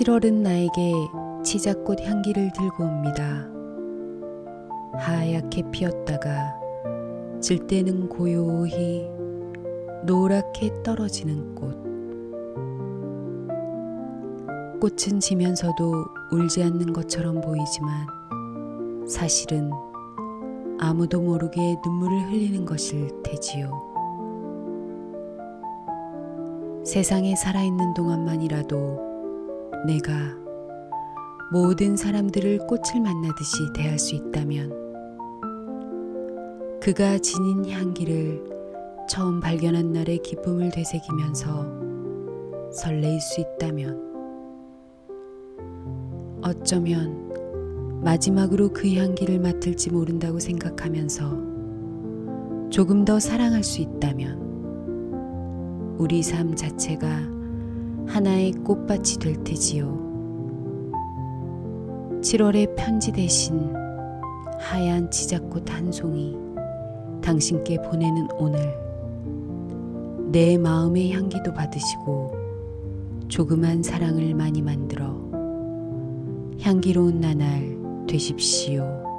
7월은 나에게 치자꽃 향기를 들고 옵니다. 하얗게 피었다가 질 때는 고요히 노랗게 떨어지는 꽃. 꽃은 지면서도 울지 않는 것처럼 보이지만 사실은 아무도 모르게 눈물을 흘리는 것일 테지요. 세상에 살아있는 동안만이라도 내가 모든 사람들을 꽃을 만나듯이 대할 수 있다면 그가 지닌 향기를 처음 발견한 날의 기쁨을 되새기면서 설레일 수 있다면 어쩌면 마지막으로 그 향기를 맡을지 모른다고 생각하면서 조금 더 사랑할 수 있다면 우리 삶 자체가 하나의 꽃밭이 될 테지요. 7월의 편지 대신 하얀 치자꽃 한 송이 당신께 보내는 오늘 내 마음의 향기도 받으시고 조그만 사랑을 많이 만들어 향기로운 나날 되십시오.